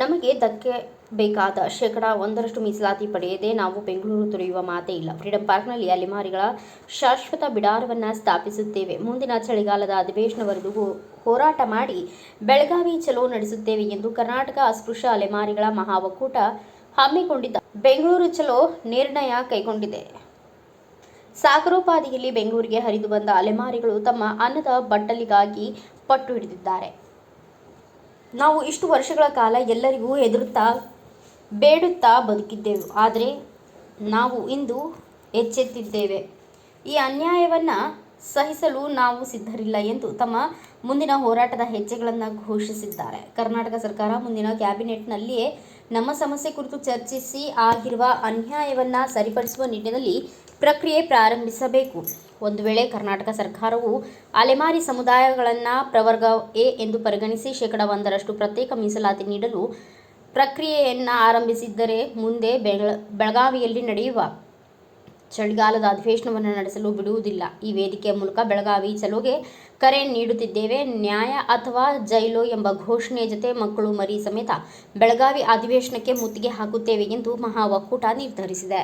ನಮಗೆ ದಕ್ಕೆ ಬೇಕಾದ ಶೇಕಡ ಒಂದರಷ್ಟು ಮೀಸಲಾತಿ ಪಡೆಯದೆ ನಾವು ಬೆಂಗಳೂರು ತೊರೆಯುವ ಮಾತೇ ಇಲ್ಲ. ಫ್ರೀಡಂ ಪಾರ್ಕ್ನಲ್ಲಿ ಅಲೆಮಾರಿಗಳ ಶಾಶ್ವತ ಬಿಡಾರವನ್ನು ಸ್ಥಾಪಿಸುತ್ತೇವೆ. ಮುಂದಿನ ಚಳಿಗಾಲದ ಅಧಿವೇಶನವರೆಗೂ ಹೋರಾಟ ಮಾಡಿ ಬೆಳಗಾವಿ ಚಲೋ ನಡೆಸುತ್ತೇವೆ ಎಂದು ಕರ್ನಾಟಕ ಅಸ್ಪೃಶ್ಯ ಅಲೆಮಾರಿಗಳ ಮಹಾ ಒಕ್ಕೂಟ ಹಮ್ಮಿಕೊಂಡಿದ್ದ. ಬೆಂಗಳೂರು ಚಲೋ ನಿರ್ಣಯ ಕೈಗೊಂಡಿದೆ. ಸಾಗರೋಪಾದಿಯಲ್ಲಿ ಬೆಂಗಳೂರಿಗೆ ಹರಿದು ಬಂದ ಅಲೆಮಾರಿಗಳು ತಮ್ಮ ಅನ್ನದ ಬಟ್ಟಲಿಗಾಗಿ ಪಟ್ಟು ಹಿಡಿದಿದ್ದಾರೆ. ನಾವು ಇಷ್ಟು ವರ್ಷಗಳ ಕಾಲ ಎಲ್ಲರಿಗೂ ಹೆದರುತ್ತಾ ಬೇಡುತ್ತಾ ಬದುಕಿದ್ದೆವು. ಆದರೆ ನಾವು ಇಂದು ಎಚ್ಚೆತ್ತಿದ್ದೇವೆ. ಈ ಅನ್ಯಾಯವನ್ನು ಸಹಿಸಲು ನಾವು ಸಿದ್ಧರಿಲ್ಲ ಎಂದು ತಮ್ಮ ಮುಂದಿನ ಹೋರಾಟದ ಹೆಜ್ಜೆಗಳನ್ನು ಘೋಷಿಸಿದ್ದಾರೆ. ಕರ್ನಾಟಕ ಸರ್ಕಾರ ಮುಂದಿನ ಕ್ಯಾಬಿನೆಟ್ನಲ್ಲಿಯೇ ನಮ್ಮ ಸಮಸ್ಯೆ ಕುರಿತು ಚರ್ಚಿಸಿ ಆಗಿರುವ ಅನ್ಯಾಯವನ್ನು ಸರಿಪಡಿಸುವ ನಿಟ್ಟಿನಲ್ಲಿ ಪ್ರಕ್ರಿಯೆ ಪ್ರಾರಂಭಿಸಬೇಕು. ಒಂದು ವೇಳೆ ಕರ್ನಾಟಕ ಸರ್ಕಾರವು ಅಲೆಮಾರಿ ಸಮುದಾಯಗಳನ್ನು ಪ್ರವರ್ಗ ಎ ಎಂದು ಪರಿಗಣಿಸಿ ಶೇಕಡ ಒಂದರಷ್ಟು ಪ್ರತ್ಯೇಕ ಮೀಸಲಾತಿ ನೀಡಲು ಪ್ರಕ್ರಿಯೆಯನ್ನು ಆರಂಭಿಸಿದ್ದರೆ ಮುಂದೆ ಬೆಳ ಬೆಳಗಾವಿಯಲ್ಲಿ ನಡೆಯುವ ಚಳಿಗಾಲದ ಅಧಿವೇಶನವನ್ನು ನಡೆಸಲು ಬಿಡುವುದಿಲ್ಲ. ಈ ವೇದಿಕೆಯ ಮೂಲಕ ಬೆಳಗಾವಿ ಚಲೋಗೆ ಕರೆ ನೀಡುತ್ತಿದ್ದೇವೆ. ನ್ಯಾಯ ಅಥವಾ ಜೈಲು ಎಂಬ ಘೋಷಣೆಯ ಜೊತೆ ಮಕ್ಕಳು ಮರಿ ಸಮೇತ ಬೆಳಗಾವಿ ಅಧಿವೇಶನಕ್ಕೆ ಮುತ್ತಿಗೆ ಹಾಕುತ್ತೇವೆ ಎಂದು ಮಹಾ ಒಕ್ಕೂಟ ನಿರ್ಧರಿಸಿದೆ.